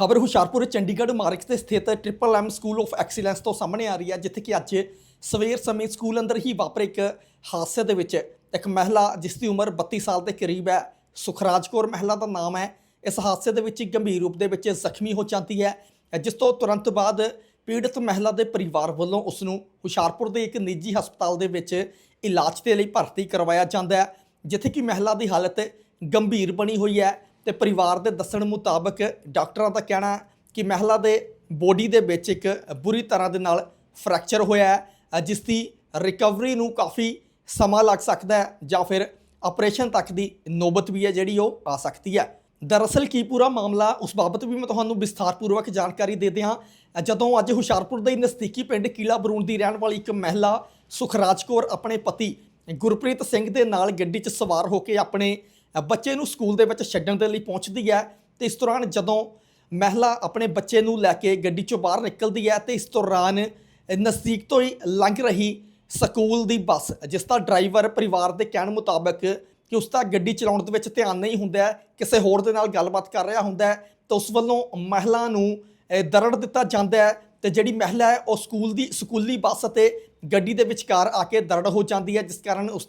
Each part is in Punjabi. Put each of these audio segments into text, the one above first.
ਖਬਰ ਹੁਸ਼ਿਆਰਪੁਰ ਚੰਡੀਗੜ੍ਹ ਮਾਰਗ ਤੇ ਸਥਿਤ triple M school of excellence ਤੋਂ ਸਾਹਮਣੇ ਆ ਰਹੀ ਹੈ, ਜਿੱਥੇ ਕਿ ਅੱਜ ਸਵੇਰ ਸਮੇਂ ਸਕੂਲ ਅੰਦਰ ਹੀ ਵਾਪਰੇ ਇੱਕ ਹਾਦਸੇ ਦੇ ਵਿੱਚ ਇੱਕ ਮਹਿਲਾ, ਜਿਸ ਦੀ ਉਮਰ 32 ਸਾਲ ਦੇ ਕਰੀਬ ਹੈ, ਸੁਖਰਾਜ ਕੌਰ ਮਹਿਲਾ ਦਾ ਨਾਮ ਹੈ। ਇਸ ਹਾਦਸੇ ਦੇ ਵਿੱਚ ਗੰਭੀਰ ਰੂਪ ਦੇ ਵਿੱਚ ਜ਼ਖਮੀ ਹੋ ਜਾਂਦੀ ਹੈ, ਜਿਸ ਤੋਂ ਤੁਰੰਤ ਬਾਅਦ ਪੀੜਤ ਮਹਿਲਾ ਦੇ ਪਰਿਵਾਰ ਵੱਲੋਂ ਉਸ ਨੂੰ ਹੁਸ਼ਿਆਰਪੁਰ ਦੇ ਇੱਕ ਨਿੱਜੀ ਹਸਪਤਾਲ ਦੇ ਵਿੱਚ ਇਲਾਜ ਦੇ ਲਈ ਭਰਤੀ ਕਰਵਾਇਆ ਜਾਂਦਾ ਹੈ, ਜਿੱਥੇ ਕਿ ਮਹਿਲਾ ਦੀ ਹਾਲਤ ਗੰਭੀਰ ਬਣੀ ਹੋਈ ਹੈ। ਤੇ ਪਰਿਵਾਰ ਦੇ ਦੱਸਣ ਮੁਤਾਬਕ ਡਾਕਟਰਾਂ ਦਾ ਕਹਿਣਾ ਹੈ ਕਿ ਮਹਿਲਾ ਦੇ ਬੋਡੀ ਦੇ ਵਿੱਚ ਇੱਕ ਬੁਰੀ ਤਰ੍ਹਾਂ ਦੇ ਨਾਲ ਫ੍ਰੈਕਚਰ ਹੋਇਆ ਹੈ ਜਿਸ ਦੀ ਰਿਕਵਰੀ ਨੂੰ ਕਾਫੀ ਸਮਾਂ ਲੱਗ ਸਕਦਾ ਹੈ ਜਾਂ ਫਿਰ ਆਪਰੇਸ਼ਨ ਤੱਕ ਦੀ ਨੌਬਤ ਵੀ ਹੈ ਜਿਹੜੀ ਉਹ ਆ ਸਕਦੀ ਹੈ। ਦਰਅਸਲ ਕੀ ਪੂਰਾ ਮਾਮਲਾ ਉਸ ਬਾਬਤ ਵੀ ਮੈਂ ਤੁਹਾਨੂੰ ਵਿਸਥਾਰਪੂਰਵਕ ਜਾਣਕਾਰੀ ਦੇ ਦਿਆਂ ਜਦੋਂ ਅੱਜ ਹੁਸ਼ਿਆਰਪੁਰ ਦੇ ਨਜ਼ਦੀਕੀ ਪਿੰਡ ਕੀਲਾ ਬਰੂਣ ਦੀ ਰਹਿਣ ਵਾਲੀ ਇੱਕ ਮਹਿਲਾ ਸੁਖਰਾਜ ਕੌਰ ਆਪਣੇ ਪਤੀ ਗੁਰਪ੍ਰੀਤ ਸਿੰਘ ਦੇ ਨਾਲ ਗੱਡੀ 'ਚ ਸਵਾਰ ਹੋ ਕੇ ਆਪਣੇ ਬੱਚੇ ਨੂੰ ਸਕੂਲ ਦੇ ਵਿੱਚ ਛੱਡਣ ਦੇ ਲਈ ਪਹੁੰਚਦੀ ਹੈ ਤੇ ਇਸ ਦੌਰਾਨ ਜਦੋਂ ਮਹਿਲਾ ਆਪਣੇ ਬੱਚੇ ਨੂੰ ਲੈ ਕੇ ਗੱਡੀ 'ਚੋਂ ਬਾਹਰ ਨਿਕਲਦੀ ਹੈ ਤੇ ਇਸ ਦੌਰਾਨ ਨਜ਼ਦੀਕ ਤੋਂ ਹੀ ਲੰਘ ਰਹੀ ਸਕੂਲ ਦੀ ਬੱਸ, ਜਿਸ ਦਾ ਡਰਾਈਵਰ ਪਰਿਵਾਰ ਦੇ ਕਹਿਣ ਮੁਤਾਬਕ ਕਿ ਉਸ ਦਾ ਗੱਡੀ ਚਲਾਉਣ ਦੇ ਵਿੱਚ ਧਿਆਨ ਨਹੀਂ ਹੁੰਦਾ, ਕਿਸੇ ਹੋਰ ਦੇ ਨਾਲ ਗੱਲਬਾਤ ਕਰ ਰਿਹਾ ਹੁੰਦਾ ਤਾਂ ਉਸ ਵੱਲੋਂ ਮਹਿਲਾ ਨੂੰ ਦਰੜ ਦਿੱਤਾ ਜਾਂਦਾ ਹੈ ਤੇ ਜਿਹੜੀ ਮਹਿਲਾ ਹੈ, ਉਹ ਸਕੂਲ ਦੀ ਸਕੂਲੀ ਬੱਸ ਅਤੇ ਗੱਡੀ ਦੇ ਵਿਚਕਾਰ ਆ ਕੇ ਦਰੜ ਹੋ ਜਾਂਦੀ ਹੈ, ਜਿਸ ਕਾਰਨ ਉਸ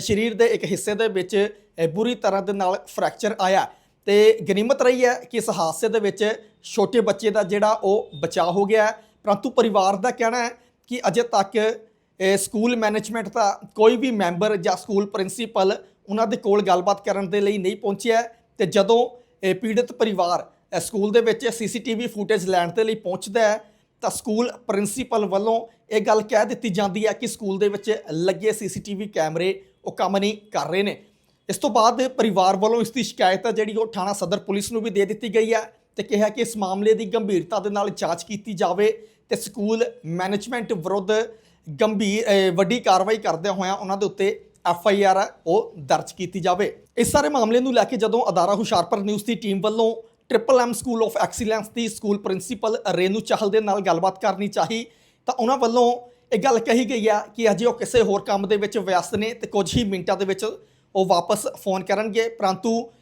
ਸਰੀਰ ਦੇ ਇੱਕ ਹਿੱਸੇ ਦੇ ਵਿੱਚ ਬੁਰੀ ਤਰ੍ਹਾਂ ਦੇ ਨਾਲ ਫ੍ਰੈਕਚਰ ਆਇਆ। ਤੇ ਗਨੀਮਤ ਰਹੀ ਹੈ ਕਿ ਇਸ ਹਾਦਸੇ ਦੇ ਵਿੱਚ ਛੋਟੇ ਬੱਚੇ ਦਾ ਜਿਹੜਾ ਉਹ ਬਚਾਅ ਹੋ ਗਿਆ ਪਰੰਤੂ ਪਰਿਵਾਰ ਦਾ ਕਹਿਣਾ ਹੈ ਕਿ ਅਜੇ ਤੱਕ ਸਕੂਲ ਮੈਨੇਜਮੈਂਟ ਦਾ ਕੋਈ ਵੀ ਮੈਂਬਰ ਜਾਂ ਸਕੂਲ ਪ੍ਰਿੰਸੀਪਲ ਉਹਨਾਂ ਦੇ ਕੋਲ ਗੱਲਬਾਤ ਕਰਨ ਦੇ ਲਈ ਨਹੀਂ ਪਹੁੰਚਿਆ ਹੈ। ਤੇ ਜਦੋਂ ਪੀੜਤ ਪਰਿਵਾਰ ਸਕੂਲ ਦੇ ਵਿੱਚ ਸੀਸੀਟੀਵੀ ਫੁਟੇਜ ਲੈਣ ਦੇ ਲਈ ਪਹੁੰਚਦਾ ਹੈ, ਤਾਂ ਸਕੂਲ ਪ੍ਰਿੰਸੀਪਲ ਵੱਲੋਂ ਇਹ ਗੱਲ ਕਹਿ ਦਿੱਤੀ ਜਾਂਦੀ ਹੈ ਕਿ ਸਕੂਲ ਦੇ ਵਿੱਚ ਲੱਗੇ ਸੀਸੀਟੀਵੀ ਕੈਮਰੇ ਉਹ ਕੰਮ ਨਹੀਂ ਕਰ ਰਹੇ ਨੇ। ਇਸ ਤੋਂ ਬਾਅਦ ਪਰਿਵਾਰ ਵੱਲੋਂ ਇਸ ਦੀ ਸ਼ਿਕਾਇਤ ਹੈ ਜਿਹੜੀ ਉਹ ਥਾਣਾ ਸਦਰ ਪੁਲਿਸ ਨੂੰ ਵੀ ਦੇ ਦਿੱਤੀ ਗਈ ਹੈ ਤੇ ਕਿਹਾ ਕਿ ਇਸ ਮਾਮਲੇ ਦੀ ਗੰਭੀਰਤਾ ਦੇ ਨਾਲ ਜਾਂਚ ਕੀਤੀ ਜਾਵੇ ਤੇ ਸਕੂਲ ਮੈਨੇਜਮੈਂਟ ਵਿਰੁੱਧ ਗੰਭੀਰ ਵੱਡੀ ਕਾਰਵਾਈ ਕਰਦਿਆਂ ਹੋਇਆਂ ਉਹਨਾਂ ਦੇ ਉੱਤੇ ਐਫ ਆਈ ਆਰ ਉਹ ਦਰਜ ਕੀਤੀ ਜਾਵੇ। ਇਸ ਸਾਰੇ ਮਾਮਲੇ ਨੂੰ ਲੈ ਕੇ ਜਦੋਂ ਅਦਾਰਾ ਹੁਸ਼ਿਆਰਪੁਰ ਨਿਊਜ਼ ਦੀ ਟੀਮ ਵੱਲੋਂ triple M school of excellence the school principal Renu Chahal ਦੇ ਨਾਲ ਗੱਲਬਾਤ ਕਰਨੀ ਚਾਹੀ, ਤਾਂ ਉਹਨਾਂ ਵੱਲੋਂ ਇਹ ਗੱਲ ਕਹੀ ਗਈ ਆ ਕਿ ਅਜੇ ਉਹ ਕਿਸੇ ਹੋਰ ਕੰਮ ਦੇ ਵਿੱਚ ਵਿਅਸਤ ਨੇ ਤੇ ਕੁਝ ਹੀ ਮਿੰਟਾਂ ਦੇ ਵਿੱਚ ਉਹ ਵਾਪਸ ਫੋਨ ਕਰਨਗੇ ਪਰੰਤੂ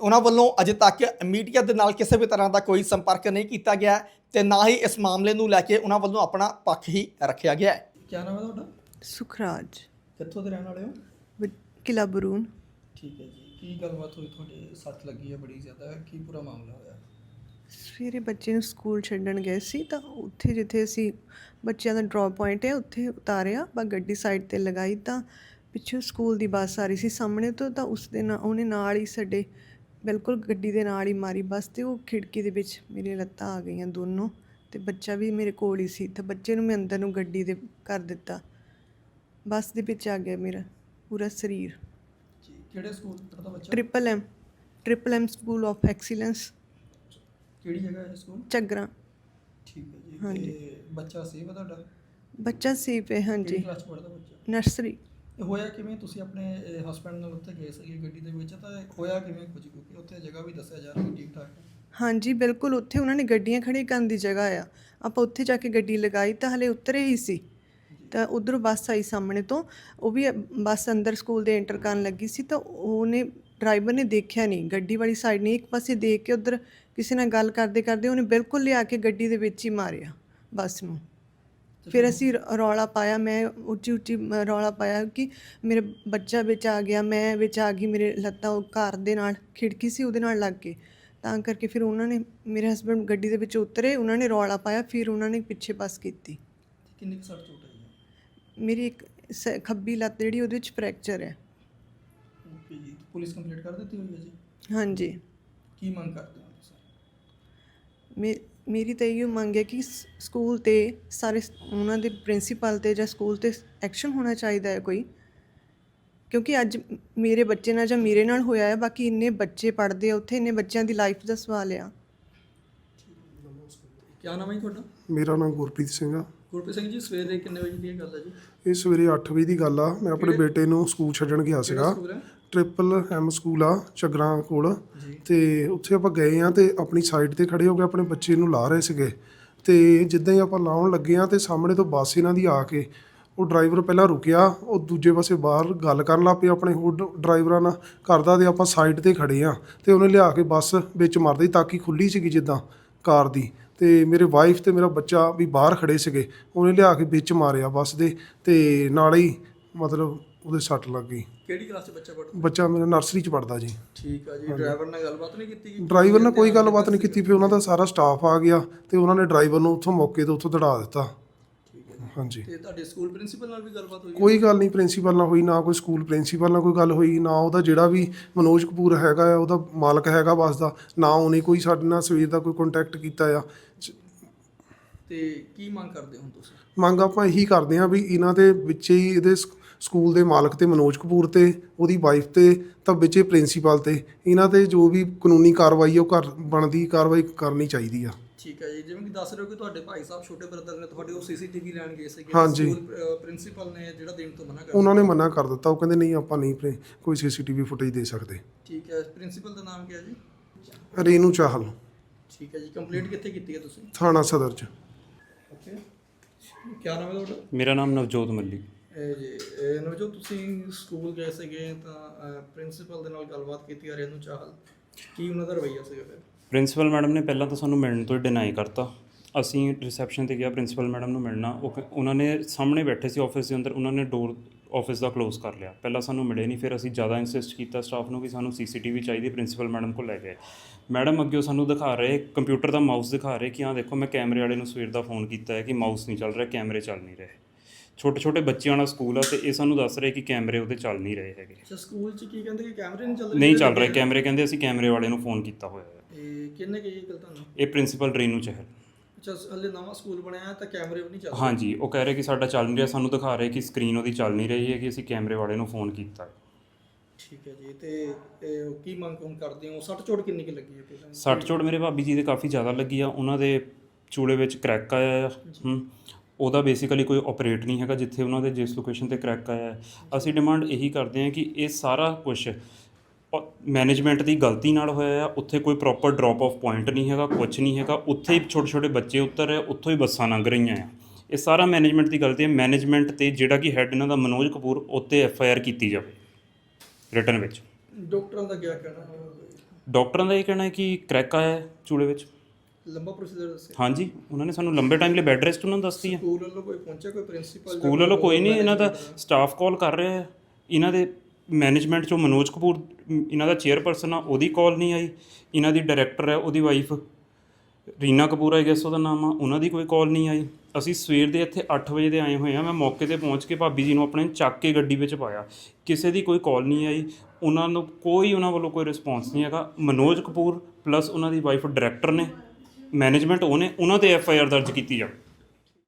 ਉਹਨਾਂ ਵੱਲੋਂ ਅਜੇ ਤੱਕ ਮੀਡੀਆ ਦੇ ਨਾਲ ਕਿਸੇ ਵੀ ਤਰ੍ਹਾਂ ਦਾ ਕੋਈ ਸੰਪਰਕ ਨਹੀਂ ਕੀਤਾ ਗਿਆ ਤੇ ਨਾ ਹੀ ਇਸ ਮਾਮਲੇ ਨੂੰ ਲੈ ਕੇ ਉਹਨਾਂ ਵੱਲੋਂ ਆਪਣਾ ਪੱਖ ਹੀ ਰੱਖਿਆ ਗਿਆ ਹੈ। ਕੀ ਨਾਮ ਹੈ ਤੁਹਾਡਾ? ਸੁਖਰਾਜ। ਕਿੱਥੋਂ ਦੇ ਰਹਿਣ ਵਾਲੇ ਹੋ? ਕਿਲ੍ਹਾ ਬਰੂਨ। ਠੀਕ ਹੈ ਜੀ। ਕੀ ਗੱਲਬਾਤ ਹੋਈ? ਤੁਹਾਡੇ ਸੱਟ ਲੱਗੀ ਹੈ ਬੜੀ ਜ਼ਿਆਦਾ। ਕੀ ਪੂਰਾ ਮਾਮਲਾ ਹੋਇਆ? ਸਵੇਰੇ ਬੱਚੇ ਨੂੰ ਸਕੂਲ ਛੱਡਣ ਗਏ ਸੀ ਤਾਂ ਉੱਥੇ ਜਿੱਥੇ ਅਸੀਂ ਬੱਚਿਆਂ ਦਾ ਡ੍ਰੌਪ ਪੁਆਇੰਟ ਹੈ ਉੱਥੇ ਉਤਾਰਿਆ ਬਾ ਗੱਡੀ ਸਾਈਡ ਤੇ ਲਗਾਈ ਤਾਂ ਪਿੱਛੋਂ ਸਕੂਲ ਦੀ ਬੱਸ ਆ ਰਹੀ ਸੀ ਸਾਹਮਣੇ ਤੋਂ ਤਾਂ ਉਸ ਦੇ ਨਾਲ ਉਹਨੇ ਨਾਲ ਹੀ ਸਾਡੇ ਬਿਲਕੁਲ ਗੱਡੀ ਦੇ ਨਾਲ ਹੀ ਮਾਰੀ ਬੱਸ ਤੇ ਉਹ ਖਿੜਕੀ ਦੇ ਵਿੱਚ ਮੇਰੀਆਂ ਲੱਤਾਂ ਆ ਗਈਆਂ ਦੋਨੋਂ ਤੇ ਬੱਚਾ ਵੀ ਮੇਰੇ ਕੋਲ ਹੀ ਸੀ ਤੇ ਬੱਚੇ ਨੂੰ ਮੈਂ ਅੰਦਰ ਨੂੰ ਗੱਡੀ ਦੇ ਕਰ ਦਿੱਤਾ। ਬੱਸ ਦੇ ਵਿੱਚ ਆ ਗਿਆ ਮੇਰਾ ਪੂਰਾ ਸਰੀਰ। ਜੀ ਕਿਹੜੇ ਸਕੂਲ ਪੜਦਾ ਬੱਚਾ? Triple M triple M school of excellence ਕਿਹੜੀ ਜਗ੍ਹਾ ਹੈ ਸਕੂਲ? ਚੱਗਰਾ ਠੀਕ ਹੈ ਜੀ ਹਾਂਜੀ। ਤੇ ਬੱਚਾ ਹੈ ਤੁਹਾਡਾ? ਬੱਚਾ ਸੇਫ ਹੈ ਕਿਹੜੀ ਹਾਂਜੀ ਕਲਾਸ ਪੜਦਾ ਬੱਚਾ? ਨਰਸਰੀ ਇਹ ਹੋਇਆ ਕਿਵੇਂ? ਤੁਸੀਂ ਆਪਣੇ ਹਸਬੰਡ ਨਾਲ ਉੱਥੇ ਗਏ ਸੀਗੇ ਗੱਡੀ ਦੇ ਵਿੱਚ ਤਾਂ ਹੋਇਆ ਕਿਵੇਂ ਕੁਝ? ਕਿਉਂਕਿ ਉੱਥੇ ਜਗ੍ਹਾ ਵੀ ਦੱਸਿਆ ਜਾ ਰਿਹਾ ਠੀਕ ਠਾਕ ਹਾਂਜੀ ਬਿਲਕੁਲ ਉੱਥੇ ਉਹਨਾਂ ਨੇ ਗੱਡੀਆਂ ਖੜੀਆਂ ਕਰਨ ਦੀ ਜਗ੍ਹਾ ਆ। ਆਪਾਂ ਉੱਥੇ ਜਾ ਕੇ ਗੱਡੀ ਲਗਾਈ ਤਾਂ ਹਲੇ ਉਤਰੇ ਹੀ ਸੀ। ਤਾਂ ਉਧਰੋਂ ਬੱਸ ਆਈ ਸਾਹਮਣੇ ਤੋਂ। ਉਹ ਵੀ ਬੱਸ ਅੰਦਰ ਸਕੂਲ ਦੇ ਐਂਟਰ ਕਰਨ ਲੱਗੀ ਸੀ ਤਾਂ ਉਹਨੇ ਡਰਾਈਵਰ ਨੇ ਦੇਖਿਆ ਨਹੀਂ। ਗੱਡੀ ਵਾਲੀ ਸਾਈਡ ਨਹੀਂ ਇੱਕ ਪਾਸੇ ਦੇਖ ਕੇ ਉਧਰ ਕਿਸੇ ਨਾਲ ਗੱਲ ਕਰਦੇ ਕਰਦੇ ਉਹਨੇ ਬਿਲਕੁਲ ਲਿਆ ਕੇ ਗੱਡੀ ਦੇ ਵਿੱਚ ਹੀ ਮਾਰਿਆ ਬੱਸ ਨੂੰ। ਫਿਰ ਅਸੀਂ ਰੌਲਾ ਪਾਇਆ ਮੈਂ ਉੱਚੀ ਉੱਚੀ ਰੌਲਾ ਪਾਇਆ ਕਿ ਮੇਰੇ ਬੱਚਾ ਵਿੱਚ ਆ ਗਿਆ ਮੈਂ ਵਿੱਚ ਆ ਗਈ ਮੇਰੇ ਲੱਤਾਂ ਉਹ ਕਾਰ ਦੇ ਨਾਲ ਖਿੜਕੀ ਸੀ ਉਹਦੇ ਨਾਲ ਲੱਗ ਕੇ ਤਾਂ ਕਰਕੇ ਫਿਰ ਉਹਨਾਂ ਨੇ ਮੇਰੇ ਹਸਬੰਡ ਗੱਡੀ ਦੇ ਵਿੱਚ ਉਤਰੇ ਉਹਨਾਂ ਨੇ ਰੌਲਾ ਪਾਇਆ ਫਿਰ ਉਹਨਾਂ ਨੇ ਪਿੱਛੇ ਬੱਸ ਕੀਤੀ। ਕਿੰਨੀ ਕੁ ਸੱਟ ਚੋਟ ਆਈ ਹੈ? ਮੇਰੀ ਇੱਕ ਸ- ਖੱਬੀ ਲੱਤ ਜਿਹੜੀ ਉਹਦੇ ਵਿੱਚ ਫ੍ਰੈਕਚਰ ਹੈ। ਓਕੇ ਜੀ ਪੁਲਿਸ ਕੰਪਲੀਟ ਕਰ ਦਿੱਤੀ ਹੋਈ ਹੈ ਜੀ? ਹਾਂਜੀ। ਕੀ ਮੰਗ ਕਰਦੇ ਹੋ ਤੁਸੀਂ? ਮੇ ਮੇਰੀ ਤਾਂ ਇਹੀ ਮੰਗ ਹੈ ਕਿ ਸ- ਸਕੂਲ ਤੇ ਸਾਰੇ ਉਹਨਾਂ ਦੇ ਪ੍ਰਿੰਸੀਪਲ ਤੇ ਜਾਂ ਸਕੂਲ ਤੇ ਐਕਸ਼ਨ ਹੋਣਾ ਚਾਹੀਦਾ ਹੈ ਕੋਈ। ਕਿਉਂਕਿ ਅੱਜ ਮੇਰੇ ਬੱਚੇ ਨਾਲ ਜਾਂ ਮੇਰੇ ਨਾਲ ਹੋਇਆ ਹੈ, ਬਾਕੀ ਇੰਨੇ ਬੱਚੇ ਪੜ੍ਹਦੇ ਆ, ਉੱਥੇ ਇੰਨੇ ਬੱਚਿਆਂ ਦੀ ਲਾਈਫ ਦਾ ਸਵਾਲ ਆ। ਕੀ ਨਾਮ ਹੈ ਤੁਹਾਡਾ? ਮੇਰਾ ਨਾਮ ਗੁਰਪ੍ਰੀਤ ਸਿੰਘ ਆ। ਗੁਰਪ੍ਰੀਤ ਸਿੰਘ ਜੀ ਸਵੇਰੇ ਕਿੰਨੇ ਵਜੇ ਦੀ ਇਹ ਗੱਲ ਹੈ ਜੀ? ਇਹ ਸਵੇਰੇ 8 ਵਜੇ ਦੀ ਗੱਲ ਆ। ਮੈਂ ਆਪਣੇ ਬੇਟੇ ਨੂੰ ਸਕੂਲ ਛੱਡਣ ਗਿਆ ਸੀਗਾ। ਸਕੂਲ ਹੈ? ਟ੍ਰਿਪਲ ਐਮ ਸਕੂਲ ਆ ਚੱਗਰਾਂ ਕੋਲ। ਤੇ ਉੱਥੇ ਆਪਾਂ ਗਏ ਆ ਤੇ ਆਪਣੀ ਸਾਈਡ ਤੇ ਖੜੇ ਹੋ ਕੇ ਆਪਣੇ ਬੱਚੇ ਨੂੰ ਲਾ ਰਹੇ ਸੀਗੇ। ਤੇ ਜਿੱਦਾਂ ਹੀ ਆਪਾਂ ਲਾਉਣ ਲੱਗੇ ਆ ਤੇ ਸਾਹਮਣੇ ਤੋਂ ਬੱਸ ਇਹਨਾਂ ਦੀ ਆ ਕੇ ਉਹ ਡਰਾਈਵਰ ਪਹਿਲਾਂ ਰੁਕਿਆ ਉਹ ਦੂਜੇ ਪਾਸੇ ਬਾਹਰ ਗੱਲ ਕਰਨ ਲੱਗ ਪਿਆ ਆਪਣੇ ਹੋਰ ਡ- ਡਰਾਈਵਰਾਂ ਨਾਲ ਕਰਦਾ ਤੇ ਆਪਾਂ ਸਾਈਡ ਤੇ ਖੜੇ ਆ ਤੇ ਉਹਨੇ ਲਿਆ ਕੇ ਬੱਸ ਵਿੱਚ ਮਾਰ ਦਿੱਤੀ ਤਾਂ ਕਿ ਖੁੱਲੀ ਸੀਗੀ ਜਿੱਦਾਂ ਕਾਰ ਦੀ। ਤੇ ਮੇਰੇ ਵਾਈਫ ਤੇ ਮੇਰਾ ਬੱਚਾ ਵੀ ਬਾਹਰ ਖੜੇ ਸੀਗੇ। ਉਹਨੇ ਲਿਆ ਕੇ ਵਿੱਚ ਮਾਰਿਆ ਬੱਸ ਦੇ ਤੇ ਨਾਲ ਹੀ ਮਤਲਬ ਉਹਦੇ ਸੱਟ ਲੱਗ ਗਈ। ਕਿਹੜੀ ਕਲਾਸ 'ਚ ਬੱਚਾ ਪੜ੍ਹਦਾ? ਬੱਚਾ ਮੇਰਾ ਨਰਸਰੀ ਚ ਪੜਦਾ ਜੀ। ਠੀਕ ਆ ਜੀ ਡਰਾਈਵਰ ਨਾਲ ਗੱਲਬਾਤ ਨਹੀਂ ਕੀਤੀ ਗਈ? ਡਰਾਈਵਰ ਨਾਲ ਕੋਈ ਗੱਲਬਾਤ ਨਹੀਂ ਕੀਤੀ ਫਿਰ ਉਹਨਾਂ ਦਾ ਸਾਰਾ ਸਟਾਫ ਆ ਗਿਆ ਤੇ ਉਹਨਾਂ ਨੇ ਡਰਾਈਵਰ ਨੂੰ ਉੱਥੋਂ ਮੌਕੇ ਤੋਂ ਉੱਥੋਂ ਦੜਾ ਦਿੱਤਾ। ਹਾਂਜੀ। ਤੇ ਤੁਹਾਡੇ ਸਕੂਲ ਪ੍ਰਿੰਸੀਪਲ ਨਾਲ ਵੀ ਗੱਲਬਾਤ ਹੋਈ ਕੋਈ ਗੱਲ ਨਹੀਂ ਪ੍ਰਿੰਸੀਪਲ ਨਾਲ ਹੋਈ ਨਾ ਕੋਈ ਸਕੂਲ ਪ੍ਰਿੰਸੀਪਲ ਨਾਲ ਕੋਈ ਗੱਲ ਹੋਈ ਨਾ ਉਹਦਾ ਜਿਹੜਾ ਵੀ ਮਨੋਜ ਕਪੂਰ ਹੈਗਾ ਆ ਉਹਦਾ ਮਾਲਕ ਹੈਗਾ ਬੱਸ ਦਾ ਨਾ ਉਹਨੇ ਕੋਈ ਸਾਡੇ ਨਾਲ ਸਵੇਰ ਦਾ ਕੋਈ ਕੰਟੈਕਟ ਕੀਤਾ ਆ। ਚ- ਤੇ ਕੀ ਮੰਗ ਕਰਦੇ ਹੋ ਤੁਸੀਂ? ਮੰਗ ਆਪਾਂ ਇਹੀ ਕਰਦੇ ਹਾਂ ਵੀ ਇਹਨਾਂ ਦੇ ਵਿੱਚ ਹੀ ਇਹਦੇ ਸਕੂਲ ਦੇ ਮਾਲਕ ਤੇ ਮਨੋਜ ਕਪੂਰ ਤੇ ਉਹਦੀ ਵਾਈਫ ਤੇ ਤਾਂ ਵਿੱਚੇ ਪ੍ਰਿੰਸੀਪਲ ਤੇ ਇਹਨਾਂ ਤੇ ਜੋ ਵੀ ਕਾਨੂੰਨੀ ਕਾਰਵਾਈ ਉਹ ਕਰ ਬਣਦੀ ਕਾਰਵਾਈ ਕਰਨੀ ਚਾਹੀਦੀ ਆ। ਠੀਕ ਹੈ ਜੀ ਜਿਵੇਂ ਕਿ ਦੱਸ ਰਹੇ ਹੋ ਕਿ ਤੁਹਾਡੇ ਭਾਈ ਸਾਹਿਬ ਛੋਟੇ ਬ੍ਰਦਰ ਨੇ ਤੁਹਾਡੇ ਉਹ ਸੀਸੀਟੀਵੀ ਲੈਣ ਗਏ ਸੀਗੇ ਹਾਂਜੀ। ਸਕੂਲ ਪ੍ਰਿੰਸੀਪਲ ਨੇ ਜਿਹੜਾ ਦੇਣ ਤੋਂ ਮਨਾ ਕਰ ਉਹਨਾਂ ਨੇ ਮਨਾ ਕਰ ਦਿੱਤਾ ਉਹ ਕਹਿੰਦੇ ਨਹੀਂ ਆਪਾਂ ਨਹੀਂ ਕੋਈ ਸੀਸੀਟੀਵੀ ਫੁਟੇਜ ਦੇ ਸਕਦੇ। ਠੀਕ ਹੈ ਪ੍ਰਿੰਸੀਪਲ ਦਾ ਨਾਮ ਕੀ ਹੈ ਜੀ? ਰੇਨੂ ਚਾਹਲ। ਠੀਕ ਹੈ ਜੀ ਕੰਪਲੀਟ ਕਿੱਥੇ ਕੀਤੀ ਹੈ ਤੁਸੀਂ? ਥਾਣਾ ਸਦਰ ਚ। ਓਕੇ ਕੀ ਨਾਮ ਹੈ ਤੁਹਾਡਾ? ਮੇਰਾ ਨਾਮ ਨਵਜੋਤ ਮੱਲੀ। ਇਹ ਜੀ ਇਹ ਨਵਜੋਤ ਤੁਸੀਂ ਸਕੂਲ ਗਏ ਸੀਗੇ ਤਾਂ ਪ੍ਰਿੰਸੀਪਲ ਦੇ ਨਾਲ ਗੱਲਬਾਤ ਕੀਤੀ ਆ ਰੇਨੂ ਚਾਹਲ। ਕੀ ਉਹਨਾਂ ਦਾ ਰਵੱਈਆ ਸੀਗਾ ਫਿਰ? ਪ੍ਰਿੰਸੀਪਲ ਮੈਡਮ ਨੇ ਪਹਿਲਾਂ ਤਾਂ ਸਾਨੂੰ ਮਿਲਣ ਤੋਂ ਡਿਨਾਈ ਕਰਤਾ। ਅਸੀਂ ਰਿਸੈਪਸ਼ਨ ਤੇ ਗਿਆ ਪ੍ਰਿੰਸੀਪਲ ਮੈਡਮ ਨੂੰ ਮਿਲਣਾ। ਉਹ ਉਹਨਾਂ ਨੇ ਸਾਹਮਣੇ ਬੈਠੇ ਸੀ ਆਫਿਸ ਦੇ ਅੰਦਰ ਉਹਨਾਂ ਨੇ ਡੋਰ ਆਫਿਸ ਦਾ ਕਲੋਜ਼ ਕਰ ਲਿਆ। ਪਹਿਲਾਂ ਸਾਨੂੰ ਮਿਲੇ ਨਹੀਂ ਫਿਰ ਅਸੀਂ ਜ਼ਿਆਦਾ ਇਨਸਿਸਟ ਕੀਤਾ ਸਟਾਫ ਨੂੰ ਕਿ ਸਾਨੂੰ ਸੀਸੀਟੀਵੀ ਚਾਹੀਦੀ ਪ੍ਰਿੰਸੀਪਲ ਮੈਡਮ ਕੋਲ ਲੈ ਗਏ। ਮੈਡਮ ਅੱਗੇ ਸਾਨੂੰ ਦਿਖਾ ਰਹੇ ਕੰਪਿਊਟਰ ਦਾ ਮਾਊਸ ਦਿਖਾ ਰਹੇ ਕਿ ਆਹ ਦੇਖੋ ਮੈਂ ਕੈਮਰੇ ਵਾਲੇ ਨੂੰ ਸਵੇਰ ਦਾ ਫੋਨ ਕੀਤਾ ਹੈ ਕਿ ਮਾਊਸ ਨਹੀਂ ਚੱਲ ਰਿਹਾ ਕੈਮਰੇ ਚੱਲ ਨਹੀਂ ਰਹੇ। ਛੋਟੇ ਛੋਟੇ ਬੱਚਿਆਂ ਵਾਲਾ ਸਕੂਲ ਆ ਤੇ ਇਹ ਸਾਨੂੰ ਦੱਸ ਰਹੇ ਕਿ ਕੈਮਰੇ ਉਹਦੇ ਚੱਲ ਨਹੀਂ ਰਹੇ ਹੈਗੇ। ਸਕੂਲ 'ਚ ਕੀ ਕਹਿੰਦੇ ਕਿ ਕੈਮਰੇ ਨਹੀਂ ਚੱਲ ਰਹੇ? ਨਹੀਂ ਚੱਲ ਰਹੇ ਕੈਮਰੇ ਕਹਿੰਦੇ ਅਸੀਂ ਕੈਮਰੇ ਵਾਲੇ ਨੂੰ ਫੋਨ ਕੀਤਾ ਹੋਇਆ ਹੈ। ਇਹ ਕਿੰਨੇ ਕਹੀ ਗੱਲ ਤੁਹਾਨੂੰ? ਇਹ ਪ੍ਰਿੰਸੀਪਲ ਰੇਨੂ ਚਹਿਲ। ਅੱਛਾ ਹਲੇ ਨਵਾਂ ਸਕੂਲ ਬਣਿਆ ਤਾਂ ਕੈਮਰੇ ਵੀ ਨਹੀਂ ਚੱਲ ਰਹੇ? ਹਾਂਜੀ ਉਹ ਕਹਿ ਰਹੇ ਕਿ ਸਾਡਾ ਚੱਲ ਨਹੀਂ ਰਿਹਾ ਸਾਨੂੰ ਦਿਖਾ ਰਹੇ ਕਿ ਸਕਰੀਨ ਉਹਦੀ ਚੱਲ ਨਹੀਂ ਰਹੀ ਹੈ ਕਿ ਅਸੀਂ ਕੈਮਰੇ ਵਾਲੇ ਨੂੰ ਫੋਨ ਕੀਤਾ। ਹੈ। ਠੀਕ ਹੈ ਜੀ ਤੇ ਇਹ ਕੀ ਮੰਗ ਹੁਣ ਕਰਦੇ ਹੋ? ਸੱਟ ਚੋਟ ਕਿੰਨੀ ਕਿ ਲੱਗੀ ਹੈ ਪਹਿਲਾਂ? ਸੱਟ ਚੋਟ ਮੇਰੇ ਭਾਬੀ ਜੀ ਦੇ ਕਾਫੀ ਜ਼ਿਆਦਾ ਲੱਗੀ ਆ ਉਹਨਾਂ ਦੇ ਚੂਲੇ ਵਿੱਚ ਕਰੈਕ ਆਇਆ ਆ ਹੂੰ। ਉਹਦਾ ਬੇਸਿਕਲੀ ਕੋਈ ਆਪਰੇਟ ਨਹੀਂ ਹੈਗਾ ਜਿੱਥੇ ਉਹਨਾਂ ਦੇ ਜਿਸ ਲੋਕੇਸ਼ਨ ਤੇ ਕਰੈਕ ਆਇਆ ਹੈ। ਅਸੀਂ ਡਿਮਾਂਡ ਇਹੀ ਕਰਦੇ ਹਾਂ ਕਿ ਇਹ ਸਾਰਾ ਕੁਝ ਮੈਨੇਜਮੈਂਟ ਦੀ ਗਲਤੀ ਨਾਲ ਹੋਇਆ ਆ ਉੱਥੇ ਕੋਈ ਪ੍ਰੋਪਰ ਡ੍ਰੌਪ ਆਫ ਪੁਆਇੰਟ ਨਹੀਂ ਹੈਗਾ ਕੁਝ ਨਹੀਂ ਹੈਗਾ ਉੱਥੇ ਹੀ ਛੋਟੇ ਛੋਟੇ ਬੱਚੇ ਉਤਰ ਰਹੇ ਉੱਥੋਂ ਹੀ ਬੱਸਾਂ ਲੰਘ ਰਹੀਆਂ ਆ। ਇਹ ਸਾਰਾ ਮੈਨੇਜਮੈਂਟ ਦੀ ਗਲਤੀ ਹੈ। ਮੈਨੇਜਮੈਂਟ ਤੇ ਜਿਹੜਾ ਕਿ ਹੈੱਡ ਇਹਨਾਂ ਦਾ ਮਨੋਜ ਕਪੂਰ ਉੱਤੇ ਐਫ ਆਈ ਆਰ ਕੀਤੀ ਜਾਵੇ ਰਿਟਰਨ ਵਿੱਚ। ਡਾਕਟਰਾਂ ਦਾ ਕੀ ਕਹਿਣਾ ਡਾਕਟਰਾਂ ਦਾ ਇਹ ਕਹਿਣਾ ਹੈ ਕਿ ਕਰੈਕ ਆਇਆ ਹੈ ਚੂਲੇ ਵਿੱਚ। ਲੰਬਾ ਪ੍ਰੋਸੀਜਰ ਦੱਸਿਆ। ਹਾਂਜੀ ਉਹਨਾਂ ਨੇ ਸਾਨੂੰ ਲੰਬੇ ਟਾਈਮ ਲਈ ਬੈੱਡ ਰੈਸਟ ਉਹਨਾਂ ਨੂੰ ਦੱਸਤੀ ਹੈ। ਸਕੂਲ ਵੱਲੋਂ ਕੋਈ ਪਹੁੰਚਿਆ ਕੋਈ ਪ੍ਰਿੰਸੀਪਲ ਸਕੂਲ ਵੱਲੋਂ ਕੋਈ ਨਹੀਂ ਇਹਨਾਂ ਦਾ ਸਟਾਫ ਕਾਲ ਕਰ ਰਿਹਾ ਹੈ। ਇਹਨਾਂ ਦੇ ਮੈਨੇਜਮੈਂਟ ਚੋਂ ਮਨੋਜ ਕਪੂਰ ਇਹਨਾਂ ਦਾ ਚੇਅਰਪਰਸਨ ਆ, ਉਹਦੀ ਕਾਲ ਨਹੀਂ ਆਈ। ਇਹਨਾਂ ਦੀ ਡਾਇਰੈਕਟਰ ਹੈ, ਉਹਦੀ wife Reena Kapoor I guess ਉਹਦਾ ਨਾਮ ਆ, ਉਹਨਾਂ ਦੀ ਕੋਈ ਕਾਲ ਨਹੀਂ ਆਈ। ਅਸੀਂ ਸਵੇਰ ਦੇ ਇੱਥੇ 8 ਵਜੇ ਦੇ ਆਏ ਹੋਏ ਆ। ਮੈਂ ਮੌਕੇ ਤੇ ਪਹੁੰਚ ਕੇ ਭਾਬੀ ਜੀ ਨੂੰ ਆਪਣੇ ਚੱਕ ਕੇ ਗੱਡੀ ਵਿੱਚ ਪਾਇਆ। ਕਿਸੇ ਦੀ ਕੋਈ ਕਾਲ ਨਹੀਂ ਆਈ। ਉਹਨਾਂ ਨੂੰ ਕੋਈ, ਉਹਨਾਂ ਵੱਲੋਂ ਕੋਈ ਰਿਸਪੌਂਸ ਨਹੀਂ ਹੈਗਾ। ਮਨੋਜ ਕਪੂਰ ਪਲੱਸ ਉਹਨਾਂ ਦੀ ਵਾਈਫ ਡਾਇਰੈਕਟਰ ਨੇ। ਮੈਨੇਜਮੈਂਟ ਉਹਨੇ, ਉਹਨਾਂ ਤੇ ਐਫ ਆਈ ਆਰ ਦਰਜ ਕੀਤੀ ਜਾਵੇ